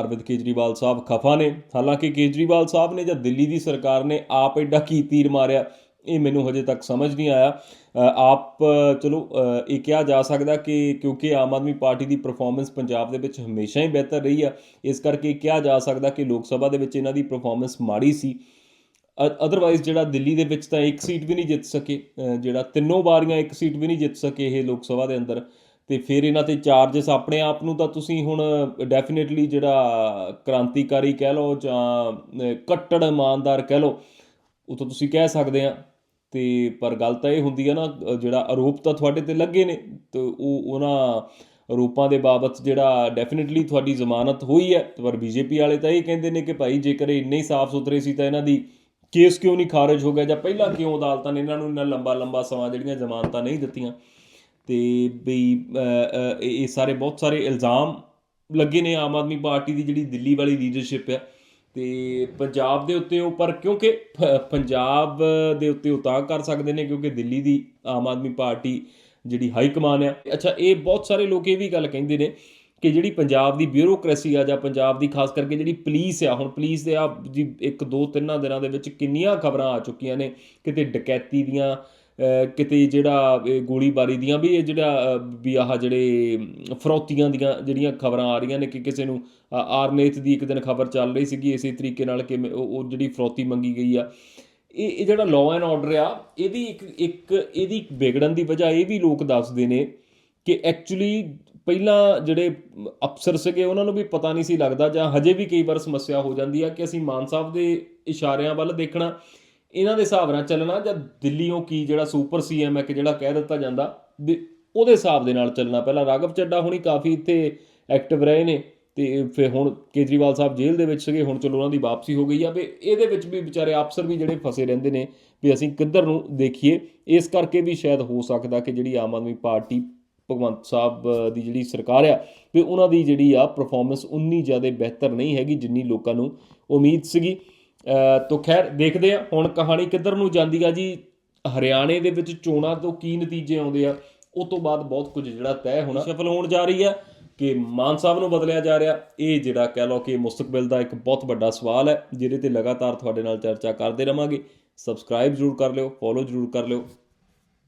Speaker 1: ਅਰਵਿੰਦ ਕੇਜਰੀਵਾਲ ਸਾਹਿਬ ਖਫਾ ਨੇ। ਹਾਲਾਂਕਿ ਕੇਜਰੀਵਾਲ ਸਾਹਿਬ ਨੇ ਜਾਂ ਦਿੱਲੀ ਦੀ ਸਰਕਾਰ ਨੇ ਆਪ ਐਡਾ ਕੀ ਤੀਰ ਮਾਰਿਆ, ਇਹ ਮੈਨੂੰ ਹਜੇ ਤੱਕ ਸਮਝ ਨਹੀਂ ਆਇਆ। ਆਪ, ਚਲੋ ਇਹ ਕਿਹਾ ਜਾ ਸਕਦਾ ਕਿ ਕਿਉਂਕਿ ਆਮ ਆਦਮੀ ਪਾਰਟੀ ਦੀ ਪਰਫਾਰਮੈਂਸ ਪੰਜਾਬ ਦੇ ਵਿੱਚ ਹਮੇਸ਼ਾ ਹੀ ਬਿਹਤਰ ਰਹੀ ਆ, ਇਸ ਕਰਕੇ ਕਿਹਾ ਜਾ ਸਕਦਾ ਕਿ ਲੋਕ ਸਭਾ ਦੇ ਵਿੱਚ ਇਹਨਾਂ ਦੀ ਪਰਫਾਰਮੈਂਸ ਮਾੜੀ ਸੀ। ਅਦਰਵਾਈਜ਼ ਜਿਹੜਾ ਦਿੱਲੀ ਦੇ ਵਿੱਚ ਤਾਂ ਇੱਕ ਸੀਟ ਵੀ ਨਹੀਂ ਜਿੱਤ ਸਕੇ ਜਿਹੜਾ ਤਿੰਨੋਂ ਵਾਰੀਆਂ ਇੱਕ ਸੀਟ ਵੀ ਨਹੀਂ ਜਿੱਤ ਸਕੇ ਇਹ ਲੋਕ ਸਭਾ ਦੇ ਅੰਦਰ। ਤੇ ਫਿਰ ਇਹਨਾਂ ਤੇ ਚਾਰजेस ਆਪਣੇ ਆਪ ਨੂੰ ਤਾਂ ਤੁਸੀਂ ਹੁਣ ਡੈਫੀਨਿਟਲੀ ਜਿਹੜਾ ਕ੍ਰਾਂਤੀਕਾਰੀ ਕਹਿ ਲਓ ਜਾਂ ਕੱਟੜ ਇਮਾਨਦਾਰ ਕਹਿ ਲਓ, ਉਹ ਤਾਂ ਤੁਸੀਂ ਕਹਿ ਸਕਦੇ ਆ। ਤੇ ਪਰ ਗੱਲ ਤਾਂ ਇਹ ਹੁੰਦੀ ਹੈ ਨਾ ਜਿਹੜਾ ਆਰੋਪ ਤਾਂ ਤੁਹਾਡੇ ਤੇ ਲੱਗੇ ਨੇ, ਤੇ ਉਹ ਉਹਨਾਂ ਆਰੋਪਾਂ ਦੇ ਬਾਬਤ ਜਿਹੜਾ ਡੈਫੀਨਿਟਲੀ ਤੁਹਾਡੀ ਜ਼ਮਾਨਤ ਹੋਈ ਹੈ। ਪਰ ਬੀਜੇਪੀ ਵਾਲੇ ਤਾਂ ਇਹ ਕਹਿੰਦੇ ਨੇ ਕਿ ਭਾਈ ਜੇਕਰ ਇਹ ਇੰਨੇ ਹੀ ਸਾਫ਼ ਸੁਥਰੇ ਸੀ ਤਾਂ ਇਹਨਾਂ ਦੀ ਕੇਸ ਕਿਉਂ ਨਹੀਂ ਖਾਰਜ ਹੋ ਗਿਆ ਜਾਂ ਪਹਿਲਾਂ ਕਿਉਂ ਅਦਾਲਤਾਂ ਨੇ ਇਹਨਾਂ ਨੂੰ ਇੰਨਾ ਲੰਬਾ ਲੰਬਾ ਸਮਾਂ ਜਿਹੜੀਆਂ ਜ਼ਮਾਨਤਾਂ ਨਹੀਂ ਦਿੱਤੀਆਂ? ਤੇ ਬਈ ਇਹ ਸਾਰੇ ਬਹੁਤ ਸਾਰੇ ਇਲਜ਼ਾਮ ਲੱਗੇ ਨੇ ਆਮ ਆਦਮੀ ਪਾਰਟੀ ਦੀ ਜਿਹੜੀ ਦਿੱਲੀ ਵਾਲੀ ਲੀਡਰਸ਼ਿਪ ਆ। ਤੇ ਪੰਜਾਬ ਦੇ ਉੱਤੇ ਉਹ, ਪਰ ਕਿਉਂਕਿ ਪ- ਪੰਜਾਬ ਦੇ ਉੱਤੇ ਉਹ ਤਾਂ ਕਰ ਸਕਦੇ ਨੇ ਕਿਉਂਕਿ ਦਿੱਲੀ ਦੀ ਆਮ ਆਦਮੀ ਪਾਰਟੀ ਜਿਹੜੀ ਹਾਈ ਕਮਾਨ ਆ। ਅੱਛਾ, ਇਹ ਬਹੁਤ ਸਾਰੇ ਲੋਕ ਇਹ ਵੀ ਗੱਲ ਕਹਿੰਦੇ ਨੇ ਕਿ ਜਿਹੜੀ ਪੰਜਾਬ ਦੀ ਬਿਊਰੋਕ੍ਰੇਸੀ ਆ ਜਾਂ ਪੰਜਾਬ ਦੀ ਖਾਸ ਕਰਕੇ ਜਿਹੜੀ ਪੁਲਿਸ ਆ, ਹੁਣ ਪੁਲਿਸ ਦੇ ਆ ਜੀ ਇੱਕ ਦੋ ਤਿੰਨਾਂ ਦਿਨਾਂ ਦੇ ਵਿੱਚ ਕਿੰਨੀਆਂ ਖਬਰਾਂ ਆ ਚੁੱਕੀਆਂ ਨੇ। ਕਿਤੇ ਡਕੈਤੀ ਦੀਆਂ ਕਿਤੇ ਜਿਹੜਾ ਇਹ ਗੋਲੀਬਾਰੀ ਦੀਆਂ ਵੀ ਇਹ ਜਿਹੜਾ ਵੀ ਆਹ ਜਿਹੜੇ ਅਮ, ਫਰੌਤੀਆਂ ਦੀਆਂ ਜਿਹੜੀਆਂ ਖਬਰਾਂ ਆ ਰਹੀਆਂ ਨੇ ਕਿ ਕਿਸੇ ਨੂੰ ਅ, ਆਰਨੇਤ ਦੀ ਇੱਕ ਦਿਨ ਖਬਰ ਚੱਲ ਰਹੀ ਸੀਗੀ ਇਸੇ ਤਰੀਕੇ ਨਾਲ ਕਿ ਉਹ ਉਹ ਜਿਹੜੀ ਫਰੌਤੀ ਮੰਗੀ ਗਈ ਆ। ਇਹ ਇਹ ਜਿਹੜਾ ਲਾਅ ਐਂਡ ਆਰਡਰ ਆ ਇਹਦੀ ਇੱਕ ਇੱਕ ਇਹਦੀ ਵਿਗੜਨ ਦੀ ਵਜ੍ਹਾ ਇਹ ਵੀ ਲੋਕ ਦੱਸਦੇ ਨੇ ਕਿ ਐਕਚੁਅਲੀ ਪਹਿਲਾਂ ਜਿਹੜੇ ਅਫਸਰ ਸੀਗੇ ਉਹਨਾਂ ਨੂੰ ਵੀ ਪਤਾ ਨਹੀਂ ਸੀ ਲੱਗਦਾ ਜਾਂ ਹਜੇ ਵੀ ਕਈ ਵਾਰ ਸਮੱਸਿਆ ਹੋ ਜਾਂਦੀ ਆ ਕਿ ਅਸੀਂ ਮਾਨ ਸਾਹਿਬ ਦੇ ਇਸ਼ਾਰਿਆਂ ਵੱਲ ਦੇਖਣਾ। ਇਹਨਾਂ ਦੇ ਹਿਸਾਬ ਨਾਲ ਚੱਲਣਾ ਜਾਂ ਦਿੱਲੀੋਂ ਕੀ ਜਿਹੜਾ ਸੁਪਰ ਸੀਐਮ ਹੈ ਕਿ ਜਿਹੜਾ ਕਹਿ ਦਿੱਤਾ ਜਾਂਦਾ ਵੀ ਉਹਦੇ ਹਿਸਾਬ ਦੇ ਨਾਲ ਚੱਲਣਾ। ਪਹਿਲਾਂ ਰਾਘਵ ਚੱਡਾ ਹੁਣੀ ਕਾਫੀ ਇੱਥੇ ਐਕਟਿਵ ਰਹੇ ਨੇ ਤੇ ਫਿਰ ਹੁਣ ਕੇਜਰੀਵਾਲ ਸਾਹਿਬ ਜੇਲ੍ਹ ਦੇ ਵਿੱਚ ਸੀਗੇ, ਹੁਣ ਚਲੋ ਉਹਨਾਂ ਦੀ ਵਾਪਸੀ ਹੋ ਗਈ ਆ। ਵੀ ਇਹਦੇ ਵਿੱਚ ਵੀ ਵਿਚਾਰੇ ਅਫਸਰ ਵੀ ਜਿਹੜੇ ਫਸੇ ਰਹਿੰਦੇ ਨੇ, ਵੀ ਅਸੀਂ ਕਿੱਧਰ ਨੂੰ ਦੇਖੀਏ, ਇਸ ਕਰਕੇ ਵੀ ਸ਼ਾਇਦ ਹੋ ਸਕਦਾ ਕਿ ਜਿਹੜੀ ਆਮ ਆਦਮੀ ਪਾਰਟੀ ਭਗਵੰਤ ਸਾਹਿਬ ਦੀ ਜਿਹੜੀ ਸਰਕਾਰ ਆ, ਵੀ ਉਹਨਾਂ ਦੀ ਜਿਹੜੀ ਆ ਪਰਫਾਰਮੈਂਸ ਉਨੀ ਜ਼ਿਆਦਾ ਬਿਹਤਰ ਨਹੀਂ ਹੈਗੀ ਜਿੰਨੀ ਲੋਕਾਂ ਨੂੰ ਉਮੀਦ ਸੀਗੀ। ਤੋ ਖੈਰ ਦੇਖਦੇ ਆ ਹੁਣ ਕਹਾਣੀ ਕਿੱਧਰ ਨੂੰ ਜਾਂਦੀ ਆ ਜੀ? ਹਰਿਆਣੇ ਦੇ ਵਿੱਚ ਚੋਣਾਂ ਤੋਂ ਕੀ ਨਤੀਜੇ ਆਉਂਦੇ ਆ? ਉਹ ਤੋਂ ਬਾਅਦ ਬਹੁਤ ਕੁਝ ਜਿਹੜਾ ਤੈਅ ਹੋਣਾ ਸਫਲ ਹੋਣ ਜਾ ਰਹੀ ਆ। ਕਿ ਮਾਨ ਸਾਹਿਬ ਨੂੰ ਬਦਲਿਆ ਜਾ ਰਿਹਾ। ਇਹ ਜਿਹੜਾ ਕਹਿ ਲਓ ਕਿ ਮੁਸਤਕਬਲ ਦਾ ਇੱਕ ਬਹੁਤ ਵੱਡਾ ਸਵਾਲ ਹੈ ਜਿਹਦੇ ਤੇ ਲਗਾਤਾਰ ਤੁਹਾਡੇ ਨਾਲ ਚਰਚਾ ਕਰਦੇ ਰਵਾਂਗੇ। ਸਬਸਕ੍ਰਾਈਬ ਜ਼ਰੂਰ ਕਰ ਲਿਓ ਫੋਲੋ ਜ਼ਰੂਰ ਕਰ ਲਿਓ।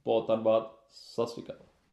Speaker 1: ਬਹੁਤ ਧੰਨਵਾਦ ਸਤਿ ਸ਼੍ਰੀ ਅਕਾਲ।